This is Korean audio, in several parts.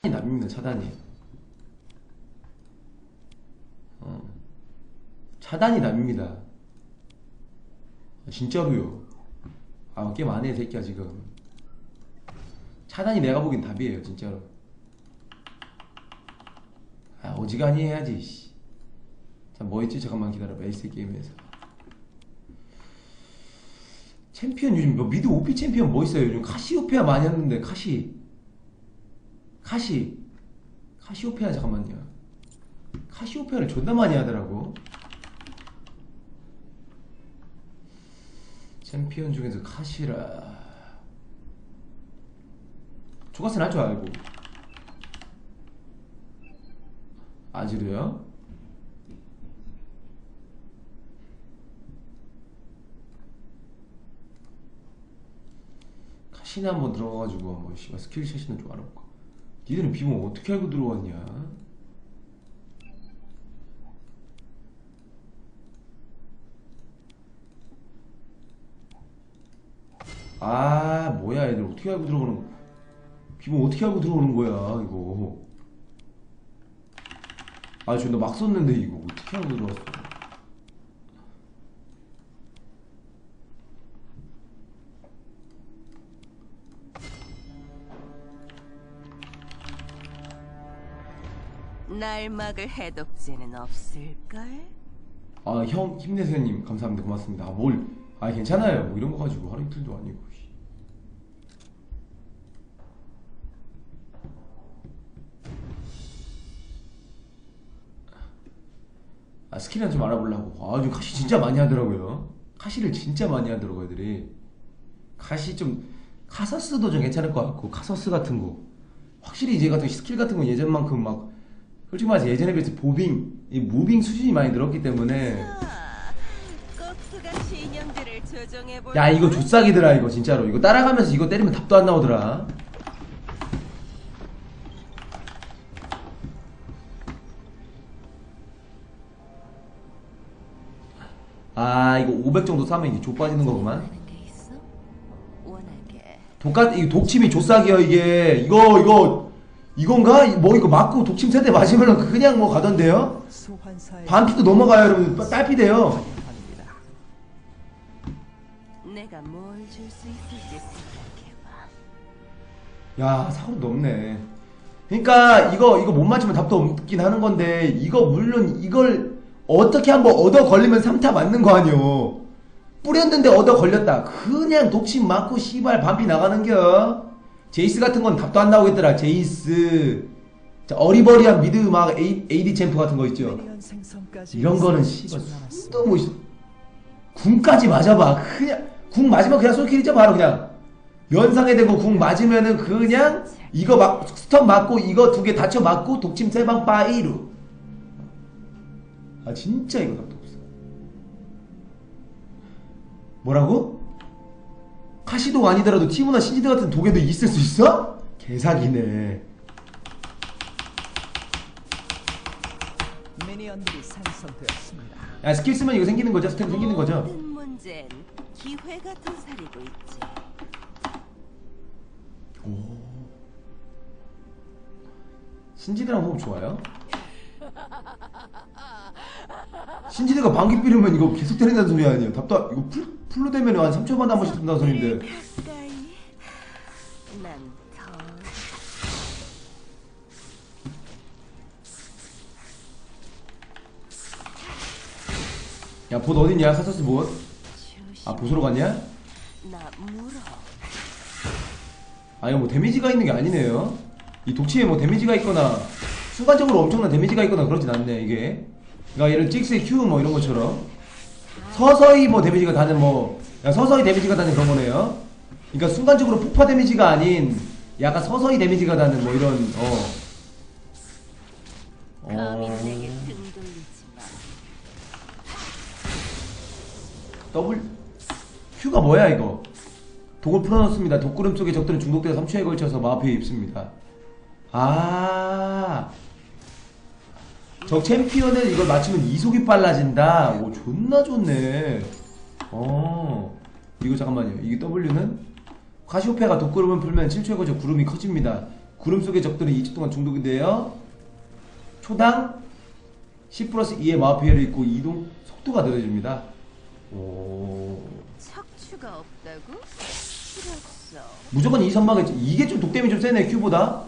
차단이 남입니다 차단이 어. 차단이 남입니다. 아, 진짜로요. 아 게임 안해 새끼야 지금. 차단이 내가 보기엔 답이에요 진짜로. 아 어지간히 해야지 씨. 자 뭐였지? 잠깐만 기다려봐 에이스 게임에서. 챔피언 요즘 뭐 미드 오피 챔피언 뭐 있어요? 요즘 카시오페아 많이 하는데 카시 카시 카시오페아 잠깐만요. 카시오페아를 존나 많이 하더라고. 챔피언 중에서 카시라. 조가스는 할 줄 알고. 아지르요? 카시나 한번 들어가가지고 한번 씨발 스킬 셋이는 좀 알아볼까 니들은 비번 어떻게 알고 들어왔냐? 아 뭐야 애들 어떻게 알고 들어오는 거 비번 어떻게 알고 들어오는 거야 이거 아 존나 막 썼는데 이거 어떻게 알고 들어왔어 날 막을 해독제는 없을걸? 아 형 힘내세요 님. 감사합니다. 고맙습니다. 아, 뭘, 아 괜찮아요. 뭐 이런 거 가지고 하루 이틀도 아니고 씨. 아 스킬이나 좀 알아보려고. 아 요즘 카시 진짜 많이 하더라고요. 카시를 진짜 많이 하더라고 애들이. 카시 좀 카서스도 좀 괜찮을 것 같고 카서스 같은 거. 확실히 이제 같은 스킬 같은 거 예전만큼 막 솔직히 말해서 예전에 비해서 보빙 이 무빙 수준이 많이 늘었기 때문에. 아, 야 이거 조싹이더라 이거 진짜로. 이거 따라가면서 이거 때리면 답도 안 나오더라. 아 이거 500 정도 싸면 이게 조 빠지는 거구만. 독가 이 독침이 조싹이야 이게. 이거 이거 이건가? 뭐 이거 맞고 독침 세대 맞으면 그냥 뭐 가던데요? 반피도 넘어가요 여러분. 딸피 돼요. 야 사고도 높네. 그러니까 이거 이거 못 맞추면 답도 없긴 하는 건데 이거 물론 이걸 어떻게 한번 얻어 걸리면 3타 맞는 거 아니오? 뿌렸는데 얻어 걸렸다. 그냥 독침 맞고 씨발 반피 나가는겨 제이스 같은 건 답도 안 나오겠더라 제이스 자, 어리버리한 미드 막 A, AD 챔프 같은 거 있죠 이런 거는 30초 씨발. 또 뭐, 궁까지 맞아봐. 그냥, 궁 맞으면 그냥 솔킬이죠, 바로 그냥. 연상에 대고 궁 맞으면은 그냥, 이거 막, 스턴 맞고, 이거 두 개 다쳐 맞고, 독침 세 방 빠이루. 아, 진짜 이거 답도 없어. 뭐라고? 카시도가 아니더라도 티모나 신지드 같은 독에도 있을 수 있어? 개사기네. 미니언들이. 야, 스킬 쓰면 이거 생기는 거죠? 스텝 생기는 거죠? 모든 있지 신지드랑 호흡 좋아요? 신지드가 방귀 삐르면 이거 계속 때린다는 소리 아니에요? 안- 이거 풀, 풀로 되면 한 3초마다 한 번씩 가까이 난더 야봇 어딨냐? 카서스 봇? 아 보스로 갔냐? 아 이거 뭐 데미지가 있는 게 아니네요. 이 독치에 뭐 데미지가 있거나 순간적으로 엄청난 데미지가 있거나 그러진 않네 이게. 그러니까 예를 찍스의 Q 뭐 이런 것처럼 서서히 뭐 데미지가 다는 뭐 야, 서서히 데미지가 다는 그런 거네요. 그러니까 순간적으로 폭파 데미지가 아닌 약간 서서히 데미지가 다는 뭐 이런 어. 어... 더블 Q가 뭐야 이거? 독을 풀어놓습니다. 독구름 속의 적들은 중독되어 3초에 걸쳐서 마피에 입습니다. 아. 적 챔피언은 이걸 맞추면 이속이 빨라진다. 오, 존나 좋네. 어. 이거 잠깐만요. 이게 W는 카시오페가 독구름을 풀면 7초에 걸쳐 구름이 커집니다. 구름 속의 적들은 2초 동안 중독인데요. 초당 10 플러스 2의 마법 피해를 입고 이동 속도가 느려집니다. 오. 척추가 없다고? 없어. 무조건 이 선망에 이게 좀 독댐이 좀 세네 큐보다.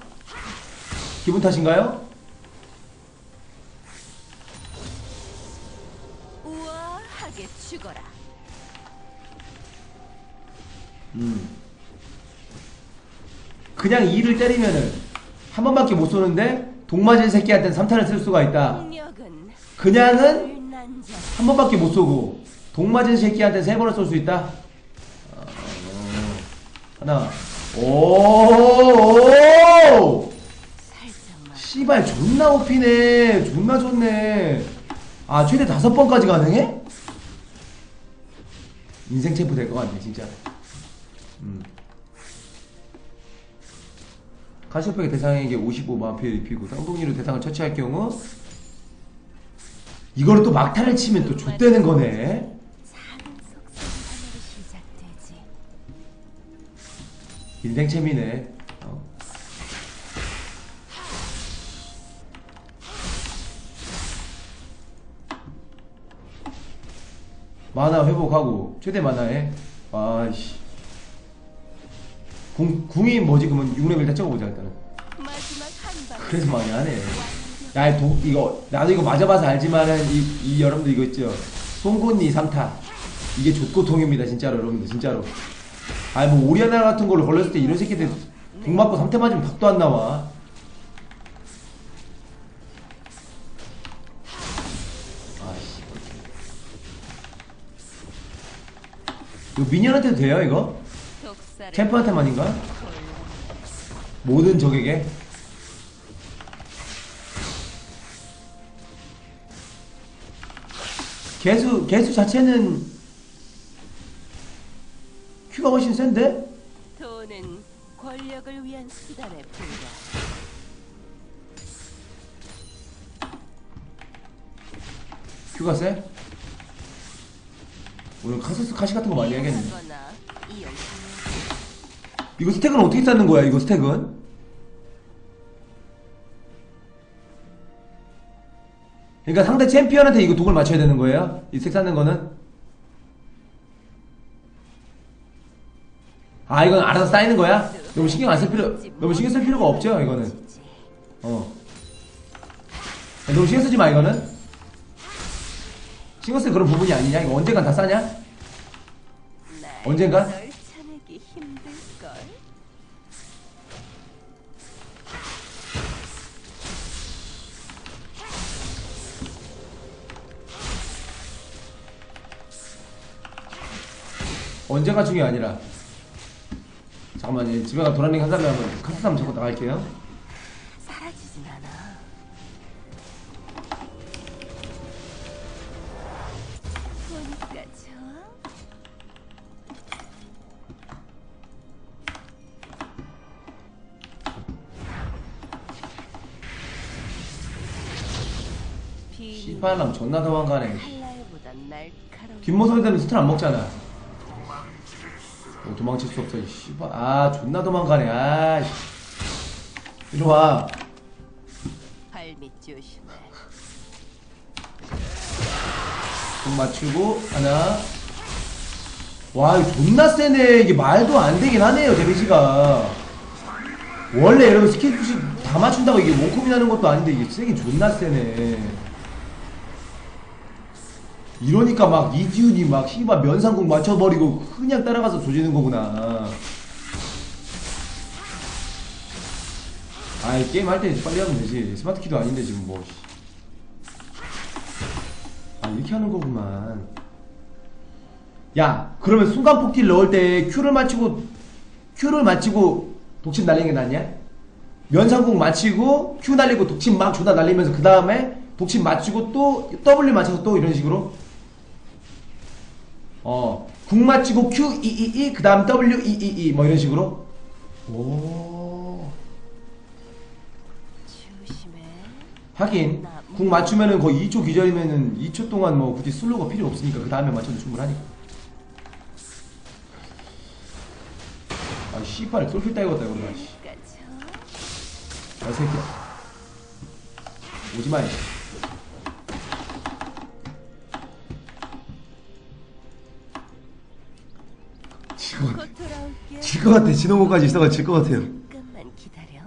기분 탓인가요? 음. 그냥 2를 때리면은 한 번밖에 못 쏘는데 동맞은 새끼한테는 3탄을 쓸 수가 있다. 그냥은. 한 번밖에 못 쏘고 동맞은 새끼한테 세 번을 쏠 수 있다. 어, 하나. 오! 씨발 존나 오피네. 존나 좋네. 아 최대 다섯 번까지 가능해? 인생 챔프 될것 같네 진짜. 음. 카시오백의 대상에게 55만 피해 입히고 쌍둥이로 대상을 처치할 경우 이거를 또 막타를 치면 또 좆되는 거네. 인생 챔이네. 어. 만화 회복하고 최대 만화에 아씨 궁 궁이 뭐지? 그러면 6레벨 다 찍어보자 일단은. 그래서 많이 하네. 야 도, 이거 나도 이거 맞아봐서 알지만은 이, 이 여러분들 이거 있죠? 송곳니 3타. 이게 족고통입니다 진짜로 여러분들 진짜로. 아니 뭐 오리아나 같은 걸로 걸렸을 때 이런 새끼들 독 맞고 3태 맞으면 답도 안 나와. 아씨. 이거 미니언한테도 돼요 이거? 골라. 모든 적에게 개수 개수 자체는 큐가 훨씬 센데 돈은 권력을 위한 수단에 불과. 큐가 세 오늘 카소스 카시 같은 거 많이 이용. 이거 스택은 어떻게 쌓는 거야 이거 스택은? 그러니까 상대 챔피언한테 이거 독을 맞춰야 되는 거예요? 이 스택 쌓는 거는? 아 이건 알아서 쌓이는 거야? 너무 신경 안 쓸 필요 너무 신경 쓸 필요가 없죠 이거는. 어. 너무 신경 쓰지 마 이거는. 신경 쓸 그런 부분이 아니냐? 이거 언젠간 다 싸냐? 날 언젠가? 언제가 중요가 아니라 잠깐만 예, 집에 가 도라닝 한 다음에 한번 카트 한번 잡고 나갈게요 사라지진 않아. 보니까 좋아. 비밀 씨발람 존나 도망가네 날카로운 뒷모습에 되면 스턴 안 먹잖아 어, 도망칠 수 없어 이 씨발. 아 존나 도망가네. 아 씨. 이리 와. 발밑 조심해. 공 맞추고 하나. 와 이거 존나 세네. 이게 말도 안 되긴 하네요 데미지가. 원래 여러분 스킬 다 맞춘다고 이게 원콤이 나는 것도 아닌데 이게 세긴 존나 세네 이러니까 막 이지훈이 막 씨발 면상공 맞춰버리고 그냥 따라가서 조지는 거구나 아이 게임 할 때 빨리 하면 되지 스마트 키도 아닌데 지금 뭐 씨. 아 이렇게 하는 거구만 야 그러면 순간 폭딜 넣을 때 Q를 맞추고 Q를 맞추고 독침 날리는 게 낫냐? 면상공 맞추고 Q 날리고 독침 막 조다 날리면서 그 다음에 독침 맞추고 또 W 맞춰서 또 이런 식으로 어궁 맞추고 Q E E E 그 다음 W E E E 뭐 이런 식으로? 오. 조심해. 하긴 궁 맞추면은 거의 2초 기절이면은 2초 동안 뭐 굳이 슬로우가 필요 없으니까 그 다음에 맞춰도 충분하니까. 아 씨발 솔필 따이겠다 이거. 야 새끼야. 오지마 지 질 것 같아 진호고까지 있어가 질 것 같아요 잠깐만 기다려.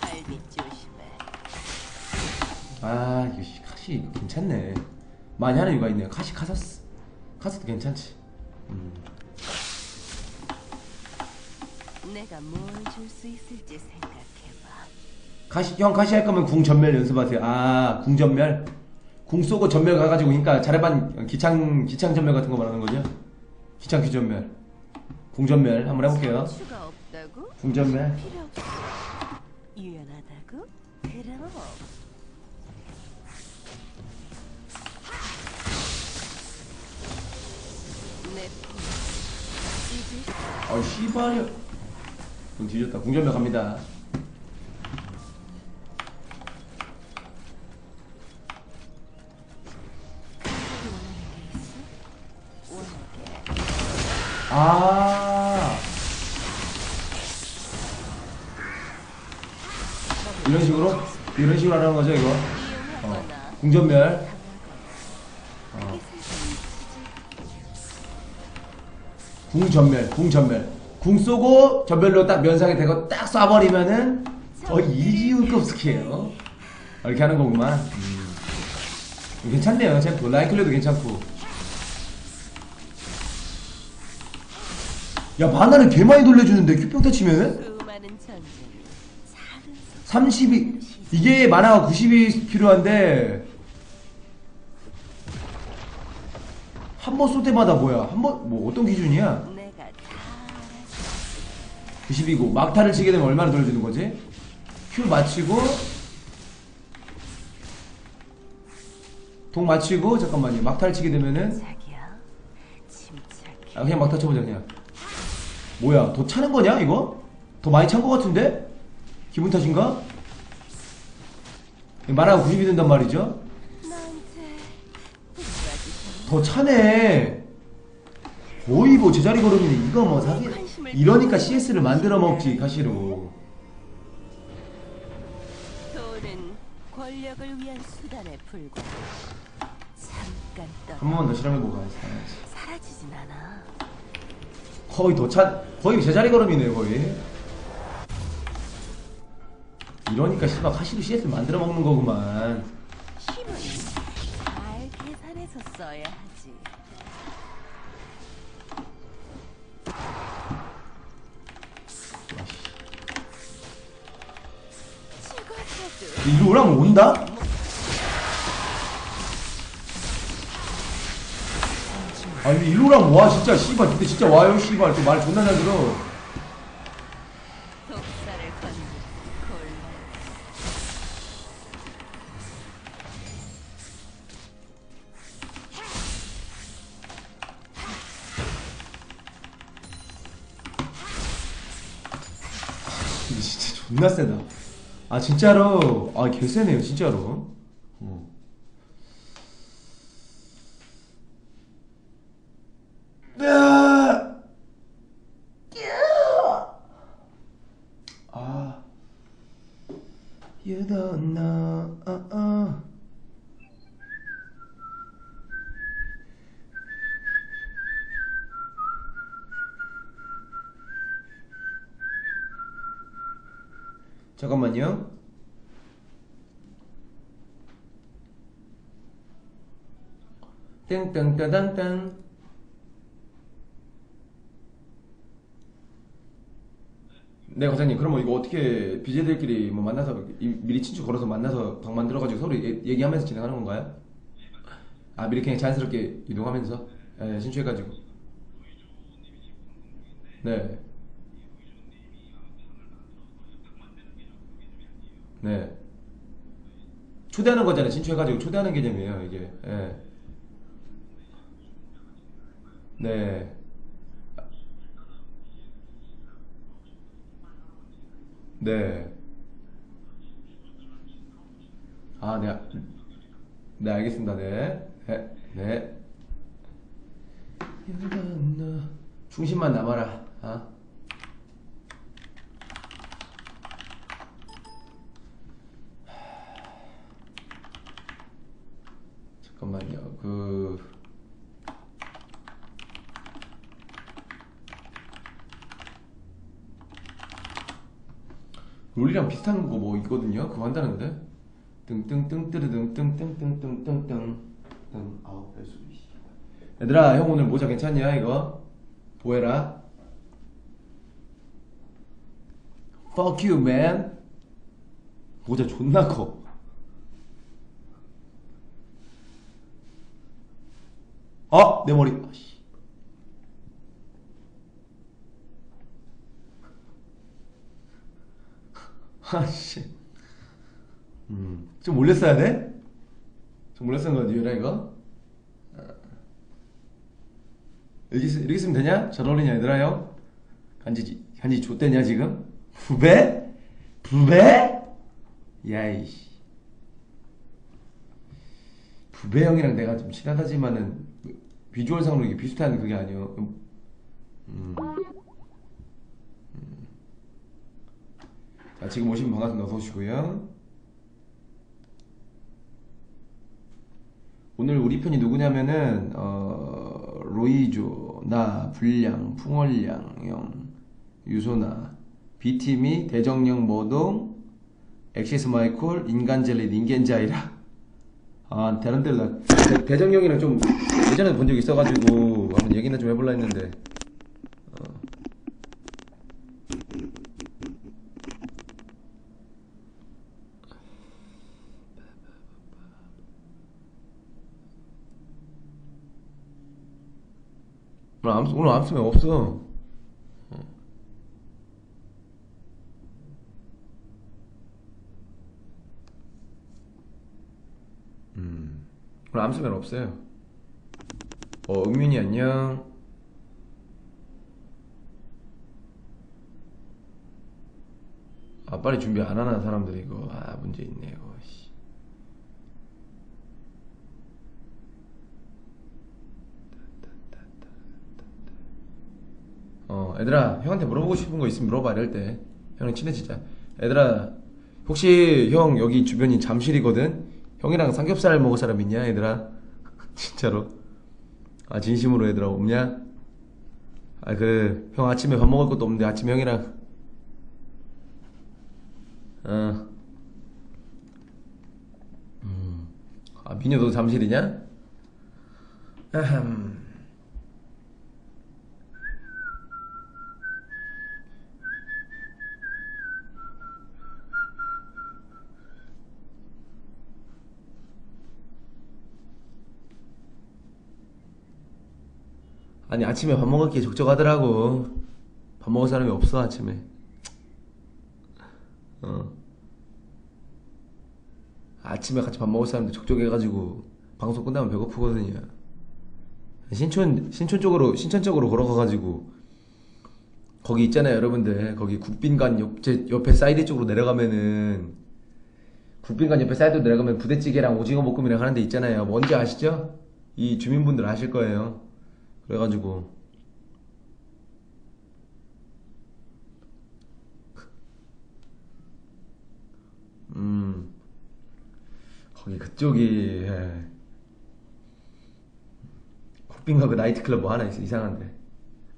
발밑 조심해. 아 이거 씨, 카시 괜찮네 많이 하는 이유가 있네요 카시 카사스 카사도 괜찮지 음. 내가 뭘 줄 수 있을지 생각해봐. 카시 형 카시 할 거면 궁 전멸 연습하세요 아 궁 전멸 궁 쏘고 전멸 가가지고 그러니까 자르반 기창 기창 전멸 같은 거 말하는 거죠 기창 귀 전멸 궁 전멸 한번 해볼게요 추가 없다고? 궁 전멸 필요 없어. 유연하다고? 그럼. 수아 씨발 궁 뒤졌다 궁 전멸 갑니다 식으로 하는 거죠 이거 어. 궁전멸. 어. 궁전멸 궁전멸 궁 쏘고 전멸로 딱 면상에 대고 딱 쏴버리면은 거의 이지훈급 스킬이에요 이렇게 하는 거구만 음. 괜찮네요 제 라이클레도 괜찮고 야 만화를 개 많이 돌려주는데 큐평타 치면은 수많은 전쟁이 작은 속32 이게 만화가 90이 필요한데 한 번 쏠 때마다 뭐야 한 번 뭐 어떤 기준이야 내가 다 알아서 90이고 막타를 치게 되면 얼마나 돌려주는 거지? 큐 맞히고 동 맞히고 잠깐만요 막타를 치게 되면은 아 그냥 막타 쳐보자 그냥 뭐야 더 차는 거냐 이거? 더 많이 찬 거 같은데? 기분 탓인가? 만화가 90이 된단 말이죠 더 차네. 거의 뭐 제자리 걸음이네. 이거 뭐 사기. 이러니까 CS를 만들어 먹지 가시로. 한 번만 더 실험해보고 가야지. 거의 더 차. 거의 제자리 걸음이네 거의. 이러니까 씨발 가시로 CS를 만들어 먹는 거구만. 잘 계산해서 써야 하지 죽었어도 이리 오라면 온다? 아니 이리 오라면 와 진짜 씨발 근데 진짜 와요 씨발 또 말 존나 잘 들어. 존나 세다. 아 진짜로 아 개세네요 진짜로. 어. 으아! 으아! 아, you don't know. 어, 어. 잠깐만요. 땡땡따단딴. 네, 과장님. 그럼 뭐 이거 어떻게 BJ들끼리 뭐 만나서 이- 미리 친추 걸어서 만나서 방 만들어가지고 서로 얘- 얘기하면서 진행하는 건가요? 아, 미리 그냥 자연스럽게 이동하면서 예, 친추해가지고. 네. 네. 초대하는 거잖아요. 친추해가지고 초대하는 개념이에요, 이게. 예. 네. 네. 아, 네. 네, 알겠습니다. 네. 네. 네. 중심만 남아라. 어? 잠깐만요. 그 롤이랑 비슷한 거 뭐 있거든요. 그거 한다는데. 커. 어, 내 머리. 아, 씨. 아씨. 음, 좀 올렸어야 돼? 좀 올렸는 거 같아요, 이거? 어. 이렇게, 쓰면 되냐? 잘 어울리냐, 얘들아, 형? 간지, 간지 좆대냐, 지금? 부배? 부배? 야이씨. 부배 형이랑 내가 좀 친하다지만은, 비주얼상으로 이게 비슷한 그게 아니요. 음. 음. 자, 지금 분 반갑습니다. 어서 오시고요. 오늘 우리 편이 누구냐면은 어, 로이조, 나, 불량, 풍월량, 형, 유소나, B팀이 대정령 모동, 엑시스 마이콜, 인간젤리, 닌겐자이라. 아, 대란들 나 대- 대정령이랑 좀 예전에 본 적 있어가지고 한번 얘기나 좀 해볼라 했는데. 어. 오늘 암, 오늘 암수면 없어. 음. 오늘 암수면 없어요. 어, 은민이 안녕. 아, 빨리 준비 안 하나, 사람들이 이거. 아, 문제 있네, 이거. 씨. 어, 얘들아, 형한테 물어보고 싶은 거 있으면 물어봐, 이럴 때. 형이 친해지자. 얘들아, 혹시 형 여기 주변이 잠실이거든? 형이랑 삼겹살 먹을 사람 있냐, 얘들아? 진짜로. 아, 진심으로 얘들아, 없냐? 아, 그, 형 아침에 밥 먹을 것도 없는데 아침에 형이랑, 어. 음. 아, 민효 너 잠실이냐? 아흠. 아니 아침에 밥게 적적하더라고. 밥 먹을 사람이 없어 아침에. 어. 아침에 같이 밥 먹을 사람도 적적해가지고 방송 끝나면 배고프거든요. 신촌 신촌 쪽으로 신천 쪽으로 걸어가가지고 거기 있잖아요 여러분들. 거기 국빈관 옆, 옆에 사이드 쪽으로 내려가면은 국빈관 옆에 사이드로 내려가면 부대찌개랑 오징어 볶음이랑 하는 데 있잖아요. 뭔지 아시죠? 이 주민분들 아실 거예요 그래가지고 음 거기 그쪽이 예. 국빈가 그 나이트클럽 뭐 하나 있어 이상한데.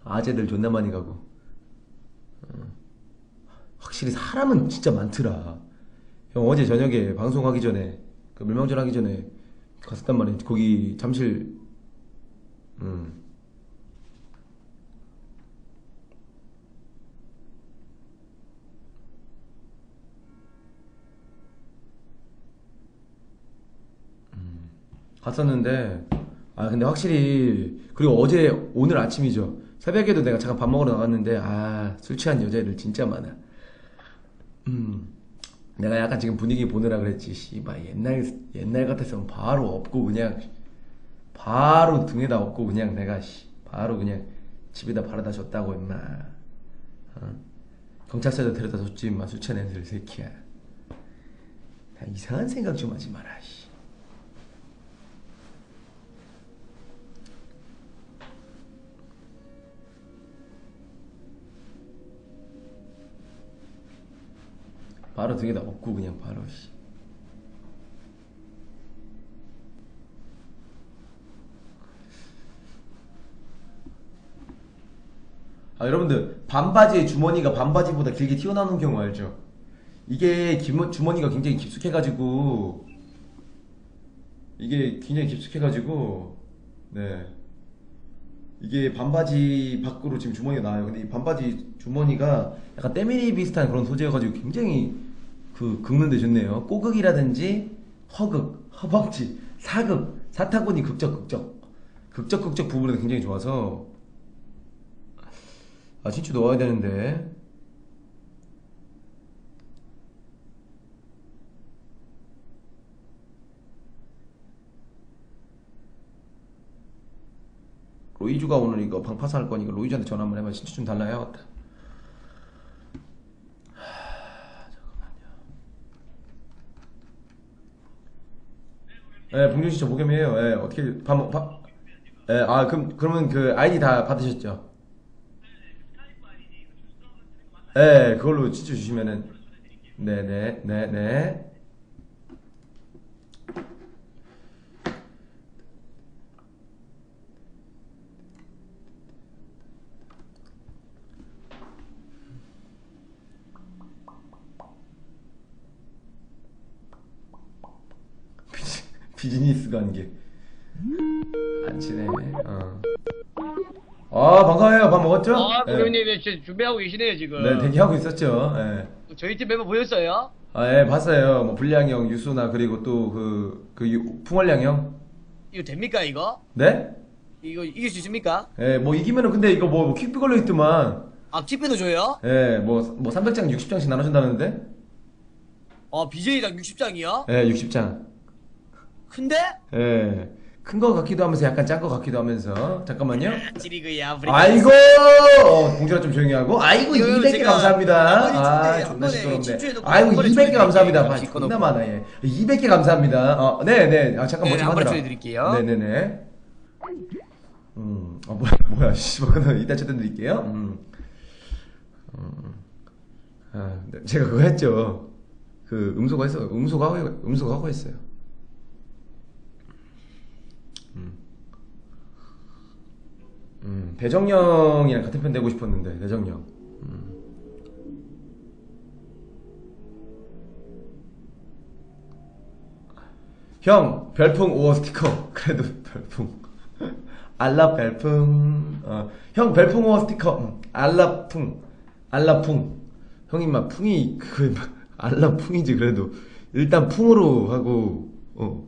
아재들 존나 많이 가고. 어. 확실히 사람은 진짜 많더라. 형 어제 저녁에 방송하기 전에 그 멸망전 하기 전에 갔었단 말이야. 거기 잠실 음 갔었는데 아 근데 확실히 그리고 어제 오늘 아침이죠. 새벽에도 내가 잠깐 밥 먹으러 나갔는데 아 술 취한 여자애들 진짜 많아. 음 내가 약간 지금 분위기 보느라 그랬지. 씨발 옛날 옛날 같았으면 바로 업고 그냥 바로 등에다 업고 그냥 내가 씨 바로 그냥 집에다 바르다 줬다고 임마. 어? 경찰서에다 데려다 줬지 임마. 술 취한 애들 새끼야. 야, 이상한 생각 좀 하지 마라 씨 바로 등에다 업고 그냥 바로 씨. 아 여러분들 반바지의 주머니가 반바지보다 길게 튀어나오는 경우 알죠? 이게 기모- 주머니가 굉장히 깊숙해가지고 이게 굉장히 깊숙해가지고 네 이게 반바지 밖으로 지금 주머니가 나와요. 근데 이 반바지 주머니가 약간 때밀이 비슷한 그런 소재여가지고 굉장히 그 긁는데 좋네요. 꼬극이라든지 허극, 허벅지, 사극, 사타구니 극적 극적. 극적 극적 부분에도 굉장히 좋아서. 아 진짜 넣어야 되는데. 로이주가 오늘 이거 방파사 할 거니까 로이주한테 전화 한번 해봐. 진짜 좀 달라 해야겠다 하, 잠깐만요 예, 봉준 씨 저 모겸이에요. 예, 어떻게 밥, 먹- 밥, 예, 아, 그럼, 그러면 그 아이디 다 받으셨죠? 예, 그걸로 진짜 주시면은, 네네, 네네. 비즈- 비즈니스 관계. 안 친해. 어. 아, 반가워요. 밥 먹었죠? 아, 예. 부장님 지금 준비하고 계시네요 지금. 네, 대기하고 있었죠. 예. 저희 팀 멤버 보였어요? 아, 예, 봤어요. 뭐, 불량 형, 유수나, 그리고 또 그, 그, 유- 풍월량 형. 이거 됩니까 이거? 네? 이거 이길 수 있습니까? 예, 뭐, 이기면은 근데 이거 뭐, 뭐 킥비 걸려 있더만. 아 킵비도 줘요? 예, 뭐, 뭐, 300장, 60장씩 나눠준다는데? 아 BJ당 60장이요? 예, 60장. 큰데? 예. 큰 거 같기도 하면서 약간 짠 거 같기도 하면서. 잠깐만요. 찌리그야. 아이고! 어, 봉준아 좀 조용히 하고. 아이고, 이거 200개 제가 감사합니다. 한 번에 아, 한 존나 시끄럽네. 집중해놓고 아이고, 한 번에 200개 감사합니다. 아, 찍어놓고. 존나 많아, 얘. 200개 감사합니다. 어, 네네. 아, 잠깐 네, 뭐좀 한 번에 하느라. 쳐드릴게요. 네네네. 음, 어, 뭐야, 뭐야, 씨발, 이따 쳐드릴게요. 음. 음. 아, 네, 제가 그거 했죠. 그, 음소거 했어. 음소거 하고, 음소거 하고 했어요. 음, 대정령이랑 같은 편 되고 싶었는데 대정령. 음. 형 별풍 5호 스티커. 그래도 별풍. 알라 별풍. 어, 형 별풍 5호 스티커. 음, 알라풍. 알라풍. 형이 막 풍이 그 알라풍이지 그래도. 일단 풍으로 하고 어.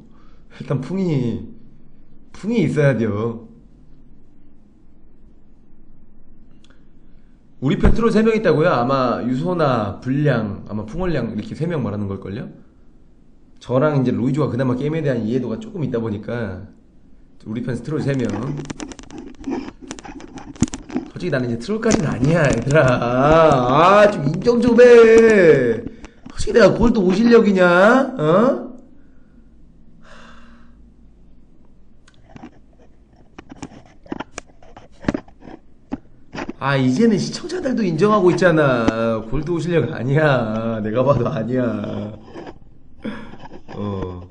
일단 풍이 풍이 있어야 돼요. 우리 편 트롤 3명 있다고요? 아마 유소나 불량, 아마 풍월량 이렇게 3명 말하는 걸걸요? 저랑 이제 로이즈가 그나마 게임에 대한 이해도가 조금 있다 보니까 우리 편 트롤 3명 솔직히 나는 이제 트롤까지는 아니야 얘들아 아 좀 인정 좀해 솔직히 내가 골드 5실력이냐? 어? 아 이제는 시청자들도 인정하고 있잖아. 골드 실력 아니야. 내가 봐도 아니야. 어.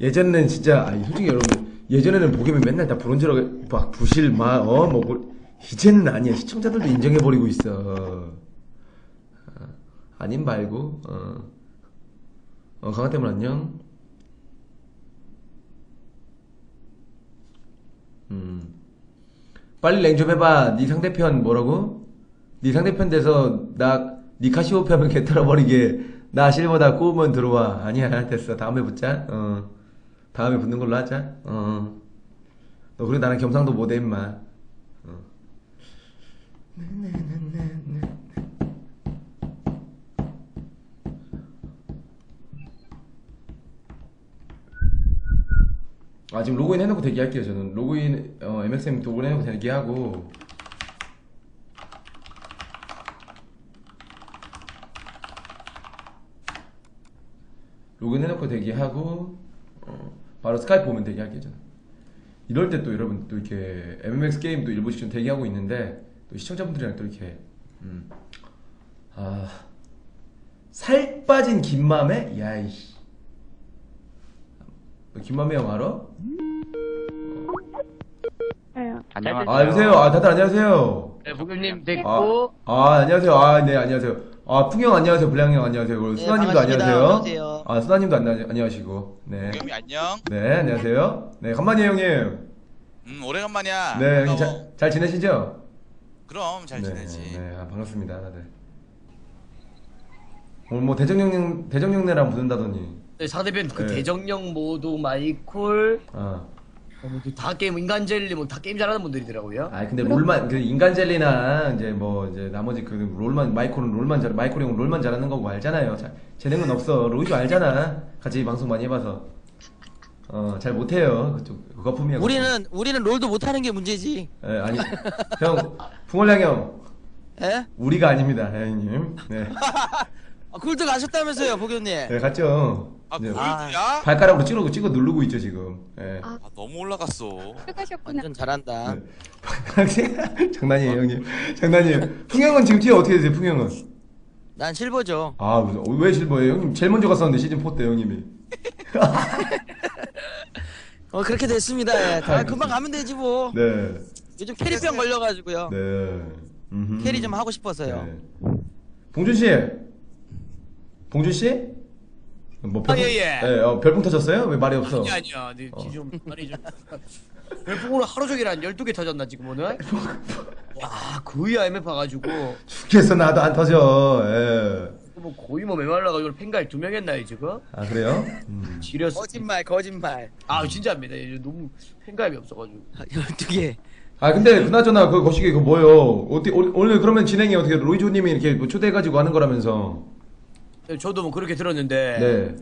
예전에는 진짜 아니 솔직히 여러분 예전에는 보기면 맨날 다 브론즈라고 막 부실 막어뭐 뭐, 이제는 아니야. 시청자들도 인정해버리고 있어. 어, 아님 말고 어, 어 강화태문 안녕. 음 빨리 랭좀 해봐. 네 상대편 뭐라고? 네 상대편 돼서 나 네 카시오페 하면 개 털어버리게. 나 실버다 꼬우면 들어와. 아니야 됐어. 다음에 붙자. 어. 다음에 붙는 걸로 하자. 어. 너 그래 나랑 겸상도 못해 임마. 어. 아 지금 로그인 해놓고 대기할게요 저는 로그인 어, MXM 로그인 해놓고 대기하고 로그인 해놓고 대기하고 어, 바로 스카이프 오면 대기할게요 저는 이럴 때 또 여러분 또 이렇게 MMX 게임 또 일부씩 좀 대기하고 있는데 또 시청자분들이랑 또 이렇게 음, 아살 빠진 김맘에? 야이씨. 너 김맘에 형 알아? 안녕하세요. 아, 여보세요? 아, 다들 안녕하세요. 네, 부교님 아, 됐고. 아, 안녕하세요. 아, 네, 안녕하세요. 아, 풍형 안녕하세요. 불량 형 안녕하세요. 그리고 네, 수나님도 반갑습니다. 안녕하세요. 안녕하세요. 아, 수나님도 안녕, 안녕하시고. 네. 구겸이 안녕. 네, 안녕하세요. 네, 간만이에요, 형님. 음 오래간만이야. 네, 형님 반가워. 잘, 잘 지내시죠? 그럼 잘 네, 지내지. 네, 아, 반갑습니다, 다들. 오늘 뭐 대정령, 대정령네랑 부른다더니. 네, 상대편 그 네. 대정령 모두 마이콜 아. 어, 뭐다 게임 인간젤리 뭐 다 게임 잘하는 분들이더라고요. 아 근데 롤만 그 인간 젤리나 이제 뭐 이제 나머지 그 롤만 마이콜은 롤만 잘 마이콜 형은 롤만 잘하는 거고 알잖아요. 자, 재능은 없어. 로이도 알잖아. 같이 방송 많이 해봐서. 어잘 못해요. 그쪽 그 거품이야. 거품. 우리는 우리는 롤도 못하는 게 문제지. 예 아니 형 풍월량 형 예? 우리가 아닙니다 형님. 네, 아, 굴드 가셨다면서요, 보교님. 네 갔죠. 아 이제 골드야? 발가락으로 찍어 찍어 누르고 있죠 지금. 예. 아 너무 올라갔어. 완전 잘한다. 네. 장난이에요 형님. 장난이에요. 풍형은 지금 티어 어떻게 되세요 풍형은? 난 실버죠. 아, 무슨- 어, 왜 실버예요? 형님 제일 먼저 갔었는데 시즌 4 때 형님이. 어 그렇게 됐습니다. 예. 다 금방 가면 되지 뭐. 네. 요즘 캐리병 걸려가지고요. 네. 음흠. 캐리 좀 하고 싶어서요. 네. 봉준 씨. 봉준 씨? 뭐 아, 예, 예. 네, 어, 별풍 터졌어요? 왜 말이 없어? 아니 아니야. 네, 어. 좀 아니 좀 별풍으로 하루 종일 한 12개 터졌나 지금 오늘? 와, 거의 IMF 가지고 죽겠어 나도 안 터져. 예. 뭐 거의 뭐 메말라 가지고 팬가입 두명 했나요, 지금? 아 그래요? 음. 지렸어. 거짓말, 거짓말. 아, 진짜입니다. 너무 팬가입이 없어 가지고. 12개. 아 근데 그나저나 그 거시기 그 뭐요? 어떻게 오늘- 오늘 그러면 진행이 어떻게 로이조님이 이렇게 뭐 초대해가지고 하는 거라면서? 저도 뭐 그렇게 들었는데 네.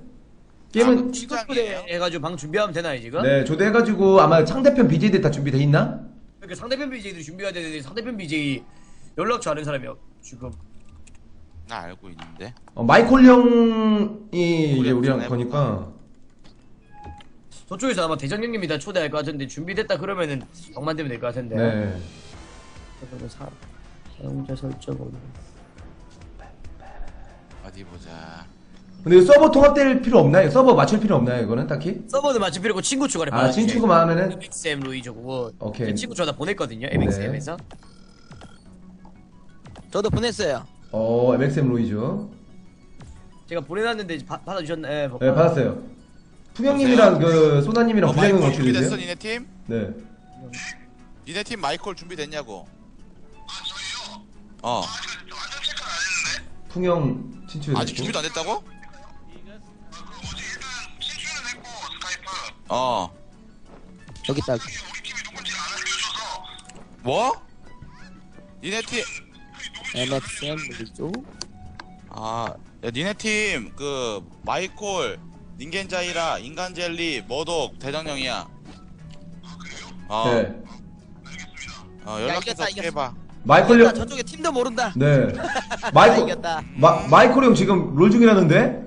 게임은 초대 해가지고 방 준비하면 되나요 지금? 네 초대해가지고 아마 상대편 BJ들 다 준비돼 있나? 그러니까 상대편 BJ들이 준비가 되는데 상대편 BJ 연락처 아는 사람이 없- 지금 나 알고 있는데. 어, 마이콜 형이 이제 우리랑 거니까. 저쪽에서 아마 대장님이 다 초대할 것 같은데 준비됐다 그러면은 방만 되면 될 것 같은데 네. 그러면 사, 사용자 설정으로 어디 보자. 근데 이거 서버 통합될 필요 없나요? 서버 맞출 필요 없나요? 이거는 딱히? 서버도 맞출 필요 없고 친구 추가를 아 친추구만 하면은 MXM 로이저 그거 오케이. 제 친구 저다 보냈거든요 네. MXM에서 저도 보냈어요. 어 MXM 로이죠. 제가 보내놨는데 바, 받아주셨나? 예, 네 받았어요. 풍형님이랑 그 소나님이랑 어, 부장님 마이콜 어떻게 준비됐어 되세요? 니네 팀? 네. 니네 팀 마이콜 준비됐냐고. 어. 풍형 친추해. 아직 준비도 안 됐다고? 어. 여기 있다. 뭐? 니네 팀. MXM 뭐죠? 아, 야, 니네 팀, 그, 마이콜, 닌겐자이라, 인간젤리, 머독, 대장령이야. 어, 네. 어 연락해서 이겼다, 이겼어. 해봐. 마이콜 이겼다, 형. 저쪽에 팀도 모른다. 네. 아, 마이콜 이겼다. 마 마이콜 형 지금 롤 중이라는데?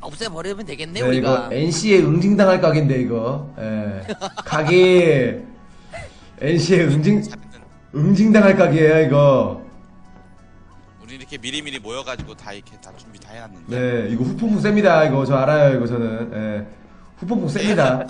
없애버리면 되겠네, 네, 우리가. 이거 NC에 응징당할 각인데 이거. 예. 각이 NC에 응징. 응징당할 각이에요 이거. 우리 이렇게 미리미리 모여가지고 다 이렇게 다 준비 다 해놨는데. 네, 이거 후폭풍 셉니다. 이거 저 알아요. 이거 저는. 예. 후폭풍 셉니다.